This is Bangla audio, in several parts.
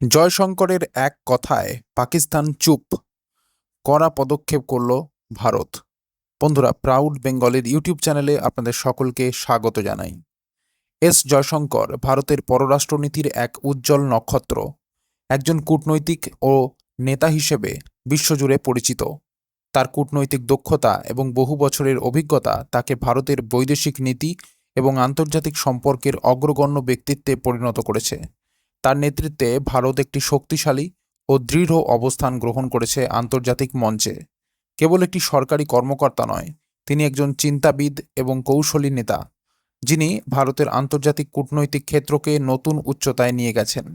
জয়শঙ্করের এক কথায় পাকিস্তান চুপ। কড়া পদক্ষেপ করল ভারত। বন্ধুরা প্রাউড বেঙ্গলের ইউটিউব চ্যানেলে আপনাদের সকলকে স্বাগত জানাই। এস জয়শঙ্কর ভারতের পররাষ্ট্রনীতির এক উজ্জ্বল নক্ষত্র। একজন কূটনৈতিক ও নেতা হিসেবে বিশ্বজুড়ে পরিচিত। তার কূটনৈতিক দক্ষতা এবং বহু বছরের অভিজ্ঞতা তাকে ভারতের বৈদেশিক নীতি এবং আন্তর্জাতিক সম্পর্কের অগ্রগণ্য ব্যক্তিত্বে পরিণত করেছে। তার নেতৃত্বে ভারত একটি শক্তিশালী ও দৃঢ় অবস্থান গ্রহণ করেছে আন্তর্জাতিক মঞ্চে। কেবল একটি সরকারি কর্মকর্তা নয়, তিনি একজন চিন্তাবিদ এবং কৌশলী নেতা, যিনি ভারতের আন্তর্জাতিক কূটনৈতিক ক্ষেত্রকে নতুন উচ্চতায় নিয়ে গেছেন।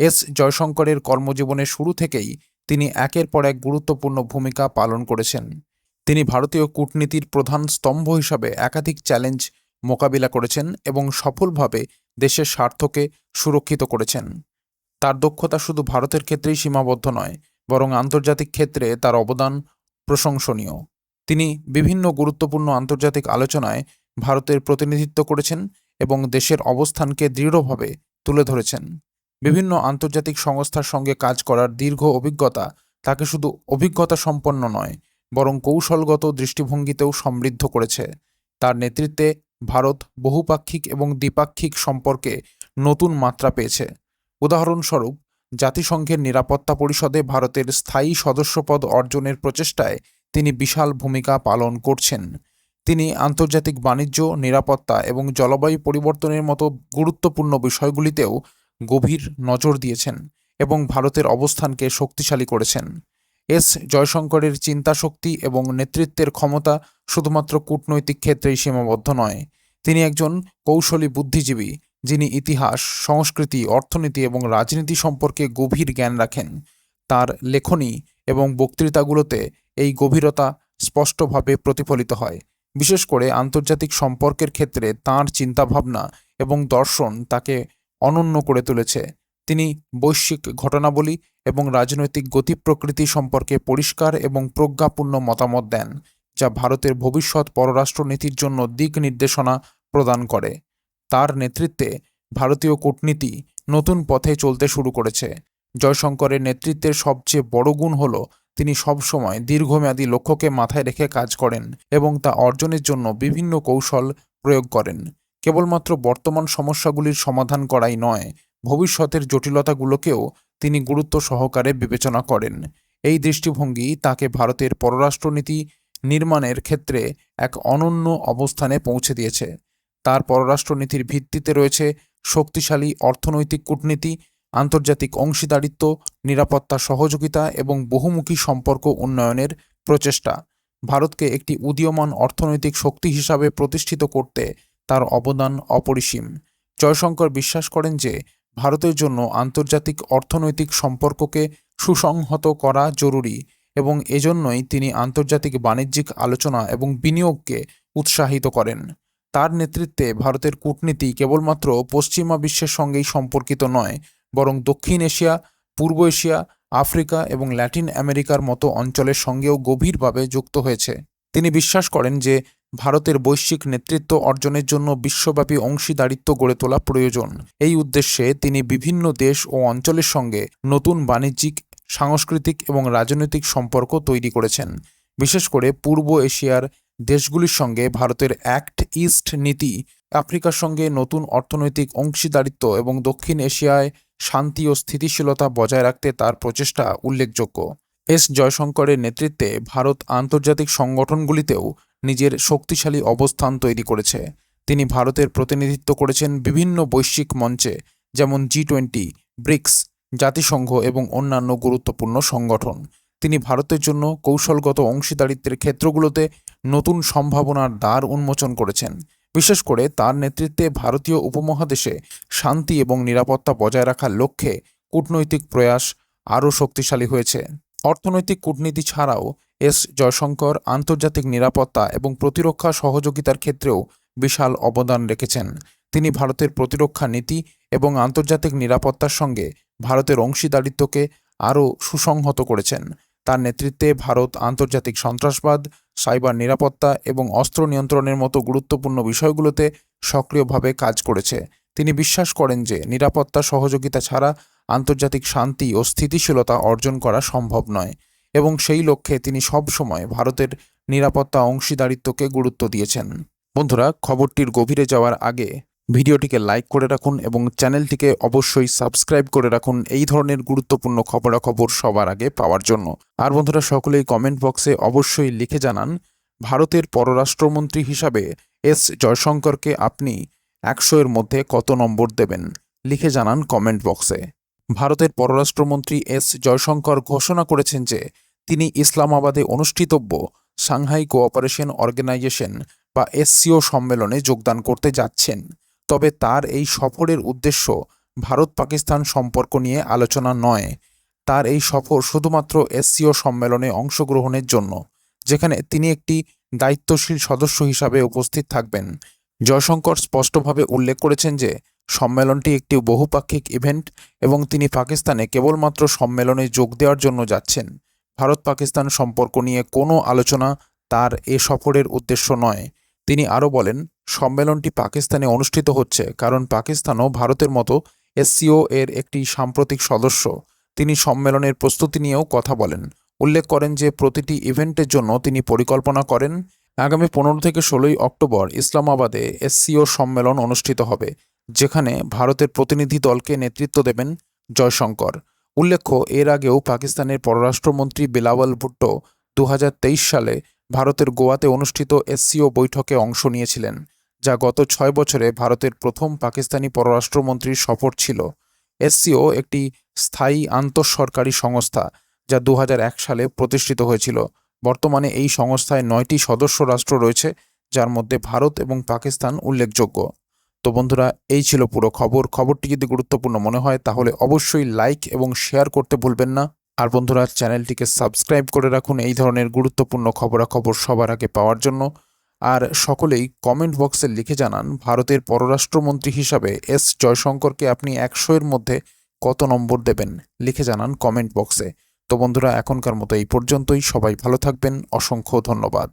এস জয়শঙ্করের কর্মজীবনের শুরু থেকেই তিনি একের পর এক গুরুত্বপূর্ণ ভূমিকা পালন করেছেন। তিনি ভারতীয় কূটনীতির প্রধান স্তম্ভ হিসাবে একাধিক চ্যালেঞ্জ মোকাবিলা করেছেন এবং সফলভাবে দেশের স্বার্থকে সুরক্ষিত করেছেন। তার দক্ষতা শুধু ভারতের ক্ষেত্রেই সীমাবদ্ধ নয়, বরং আন্তর্জাতিক ক্ষেত্রে তার অবদান প্রশংসনীয়। তিনি বিভিন্ন গুরুত্বপূর্ণ আন্তর্জাতিক আলোচনায় ভারতের প্রতিনিধিত্ব করেছেন এবং দেশের অবস্থানকে দৃঢ়ভাবে তুলে ধরেছেন। বিভিন্ন আন্তর্জাতিক সংস্থার সঙ্গে কাজ করার দীর্ঘ অভিজ্ঞতা তাকে শুধু অভিজ্ঞতা সম্পন্ন নয়, বরং কৌশলগত দৃষ্টিভঙ্গিতেও সমৃদ্ধ করেছে। তার নেতৃত্বে ভারত বহুপাক্ষিক এবং দ্বিপাক্ষিক সম্পর্কে নতুন মাত্রা পেয়েছে। উদাহরণস্বরূপ, জাতিসংঘের নিরাপত্তা পরিষদে ভারতের স্থায়ী সদস্যপদ অর্জনের প্রচেষ্টায় তিনি বিশাল ভূমিকা পালন করছেন। তিনি আন্তর্জাতিক বাণিজ্য, নিরাপত্তা এবং জলবায়ু পরিবর্তনের মতো গুরুত্বপূর্ণ বিষয়গুলিতেও গভীর নজর দিয়েছেন এবং ভারতের অবস্থানকে শক্তিশালী করেছেন। এস জয়শঙ্করের চিন্তাশক্তি এবং নেতৃত্বের ক্ষমতা শুধুমাত্র কূটনৈতিক ক্ষেত্রেই সীমাবদ্ধ নয়। তিনি একজন কৌশলী বুদ্ধিজীবী, যিনি ইতিহাস, সংস্কৃতি, অর্থনীতি এবং রাজনীতি সম্পর্কে গভীর জ্ঞান রাখেন। তার লেখনী এবং বক্তৃতাগুলোতে এই গভীরতা স্পষ্টভাবে প্রতিফলিত হয়। বিশেষ করে আন্তর্জাতিক সম্পর্কের ক্ষেত্রে তাঁর চিন্তাভাবনা এবং দর্শন তাকে অনন্য করে তুলেছে। তিনি বৈশ্বিক ঘটনাবলী এবং রাজনৈতিক গতি প্রকৃতি সম্পর্কে পরিষ্কার এবং প্রজ্ঞাপূর্ণ মতামত দেন, যা ভারতের ভবিষ্যৎ পররাষ্ট্রনীতির জন্য দিক নির্দেশনা প্রদান করে। তার নেতৃত্বে ভারতীয় কূটনীতি নতুন পথে চলতে শুরু করেছে। জয়শঙ্করের নেতৃত্বের সবচেয়ে বড় গুণ হল, তিনি সবসময় দীর্ঘমেয়াদী লক্ষ্যকে মাথায় রেখে কাজ করেন এবং তা অর্জনের জন্য বিভিন্ন কৌশল প্রয়োগ করেন। কেবলমাত্র বর্তমান সমস্যাগুলির সমাধান করাই নয়, ভবিষ্যতের জটিলতাগুলোকেও তিনি গুরুত্ব সহকারে বিবেচনা করেন। এই দৃষ্টিভঙ্গি তাকে ভারতের পররাষ্ট্রনীতি নির্মাণের ক্ষেত্রে এক অনন্য অবস্থানে পৌঁছে দিয়েছে। তার পররাষ্ট্রনীতির ভিত্তিতে রয়েছে শক্তিশালী অর্থনৈতিক কূটনীতি, আন্তর্জাতিক অংশীদারিত্ব, নিরাপত্তা সহযোগিতা এবং বহুমুখী সম্পর্ক উন্নয়নের প্রচেষ্টা। ভারতকে একটি উদীয়মান অর্থনৈতিক শক্তি হিসাবে প্রতিষ্ঠিত করতে তার অবদান অপরিসীম। জয়শঙ্কর বিশ্বাস করেন যে ভারতের জন্য আন্তর্জাতিক অর্থনৈতিক সম্পর্ককে সুসংহত করা জরুরি এবং এজন্যই তিনি আন্তর্জাতিক বাণিজ্যিক আলোচনা এবং বিনিয়োগকে উৎসাহিত করেন। তার নেতৃত্বে ভারতের কূটনীতি কেবলমাত্র পশ্চিমা বিশ্বের সঙ্গেই সম্পর্কিত নয়, বরং দক্ষিণ এশিয়া, পূর্ব এশিয়া, আফ্রিকা এবং ল্যাটিন আমেরিকার মতো অঞ্চলের সঙ্গেও গভীরভাবে যুক্ত হয়েছে। তিনি বিশ্বাস করেন যে ভারতের বৈশ্বিক নেতৃত্ব অর্জনের জন্য বিশ্বব্যাপী অংশীদারিত্ব গড়ে তোলা প্রয়োজন। এই উদ্দেশ্যে তিনি বিভিন্ন দেশ ও অঞ্চলের সঙ্গে নতুন বাণিজ্যিক, সাংস্কৃতিক এবং রাজনৈতিক সম্পর্ক তৈরি করেছেন। বিশেষ করে পূর্ব এশিয়ার দেশগুলির সঙ্গে ভারতের অ্যাক্ট ইস্ট নীতি, আফ্রিকার সঙ্গে নতুন অর্থনৈতিক অংশীদারিত্ব এবং দক্ষিণ এশিয়ায় শান্তি ও স্থিতিশীলতা বজায় রাখতে তার প্রচেষ্টা উল্লেখযোগ্য। এস. জয়শঙ্করের নেতৃত্বে ভারত আন্তর্জাতিক সংগঠনগুলিতেও নিজের শক্তিশালী অবস্থান তৈরি করেছে। তিনি ভারতের প্রতিনিধিত্ব করেছেন বিভিন্ন বৈশ্বিক মঞ্চে, যেমন জি টোয়েন্টি, ব্রিক্স, জাতিসংঘ এবং অন্যান্য গুরুত্বপূর্ণ সংগঠন। তিনি ভারতের জন্য কৌশলগত অংশীদারিত্বের ক্ষেত্রগুলোতে নতুন সম্ভাবনার দ্বার উন্মোচন করেছেন। বিশেষ করে তার নেতৃত্বে ভারতীয় উপমহাদেশে শান্তি এবং নিরাপত্তা বজায় রাখার লক্ষ্যে কূটনৈতিক প্রয়াস আরও শক্তিশালী হয়েছে। অর্থনৈতিক কূটনীতি ছাড়াও এস জয়শঙ্কর আন্তর্জাতিক নিরাপত্তা এবং প্রতিরক্ষা সহযোগিতার ক্ষেত্রেও বিশাল অবদান রেখেছেন। তিনি ভারতের প্রতিরক্ষা নীতি এবং আন্তর্জাতিক নিরাপত্তার সঙ্গে ভারতের অংশীদারিত্বকে আরও সুসংহত করেছেন। তার নেতৃত্বে ভারত আন্তর্জাতিক সন্ত্রাসবাদ, সাইবার নিরাপত্তা এবং অস্ত্র নিয়ন্ত্রণের মতো গুরুত্বপূর্ণ বিষয়গুলোতে সক্রিয়ভাবে কাজ করেছে। তিনি বিশ্বাস করেন যে নিরাপত্তা সহযোগিতা ছাড়া আন্তর্জাতিক শান্তি ও স্থিতিশীলতা অর্জন করা সম্ভব নয়। এবং সেই লক্ষ্যে তিনি সবসময় ভারতের নিরাপত্তা অংশীদারিত্বকে গুরুত্ব দিয়েছেন। বন্ধুরা, খবরটির গভীরে যাওয়ার আগে ভিডিওটিকে লাইক করে রাখুন এবং চ্যানেলটিকে অবশ্যই সাবস্ক্রাইব করে রাখুন এই ধরনের গুরুত্বপূর্ণ খবরাখবর সবার আগে পাওয়ার জন্য। আর বন্ধুরা, সকলেই কমেন্ট বক্সে অবশ্যই লিখে জানান, ভারতের পররাষ্ট্রমন্ত্রী হিসাবে এস জয়শঙ্করকে আপনি একশো এর মধ্যে কত নম্বর দেবেন? লিখে জানান কমেন্ট বক্সে ভারতের পররাষ্ট্রমন্ত্রী এস. জয়শঙ্কর ঘোষণা করেছেন যে তিনি ইসলামাবাদে অনুষ্ঠিতব্য সাংহাই কোঅপারেশন অর্গানাইজেশন বা এসসিও সম্মেলনে যোগদান করতে যাচ্ছেন। তবে তার এই সফরের উদ্দেশ্য ভারত পাকিস্তান সম্পর্ক নিয়ে আলোচনা নয়। তার এই সফর শুধুমাত্র এসসিও সম্মেলনে অংশগ্রহণের জন্য, যেখানে তিনি একটি দায়িত্বশীল সদস্য হিসাবে উপস্থিত থাকবেন। জয়শঙ্কর স্পষ্টভাবে উল্লেখ করেছেন যে সম্মেলনটি একটি বহুপাক্ষিক ইভেন্ট এবং তিনি পাকিস্তানে কেবলমাত্র সম্মেলনে যোগ দেওয়ার জন্য যাচ্ছেন। ভারত পাকিস্তান সম্পর্ক নিয়ে কোনো আলোচনা তার এ সফরের উদ্দেশ্য নয়। তিনি আরও বলেন, সম্মেলনটি পাকিস্তানে অনুষ্ঠিত হচ্ছে কারণ পাকিস্তানও ভারতের মতো এসসিও এর একটি সাম্প্রতিক সদস্য। তিনি সম্মেলনের প্রস্তুতি নিয়েও কথা বলেন। উল্লেখ করেন যে প্রতিটি ইভেন্টের জন্য তিনি পরিকল্পনা করেন, আগামী পনেরো থেকে ষোলোই অক্টোবর ইসলামাবাদে এসসিও সম্মেলন অনুষ্ঠিত হবে। যেখানে ভারতের প্রতিনিধি দলকে নেতৃত্ব দেবেন জয়শঙ্কর। উল্লেখ্য, এর আগেও পাকিস্তানের পররাষ্ট্রমন্ত্রী বিলাওয়াল ভুট্টো দু হাজার তেইশ সালে ভারতের গোয়াতে অনুষ্ঠিত এসসিও বৈঠকে অংশ নিয়েছিলেন, যা গত ছয় বছরে ভারতের প্রথম পাকিস্তানি পররাষ্ট্রমন্ত্রীর সফর ছিল। এসসিও একটি স্থায়ী আন্তঃসরকারি সংস্থা, যা দু হাজার এক সালে প্রতিষ্ঠিত হয়েছিল। বর্তমানে এই সংস্থায় নয়টি সদস্য রাষ্ট্র রয়েছে, যার মধ্যে ভারত এবং পাকিস্তান উল্লেখযোগ্য। তো বন্ধুরা, এই ছিল পুরো খবর। খবরটি যদি গুরুত্বপূর্ণ মনে হয়, তাহলে অবশ্যই লাইক এবং শেয়ার করতে ভুলবেন না। আর বন্ধুরা, চ্যানেলটিকে সাবস্ক্রাইব করে রাখুন এই ধরনের গুরুত্বপূর্ণ খবরাখবর সবার আগে পাওয়ার জন্য। আর সকলেই কমেন্ট বক্সে লিখে জানান, ভারতের পররাষ্ট্রমন্ত্রী হিসাবে এস জয়শঙ্করকে আপনি একশো এর মধ্যে কত নম্বর দেবেন? লিখে জানান কমেন্ট বক্সে তো বন্ধুরা, এখনকার মতো এই পর্যন্তই। সবাই ভালো থাকবেন। অসংখ্য ধন্যবাদ।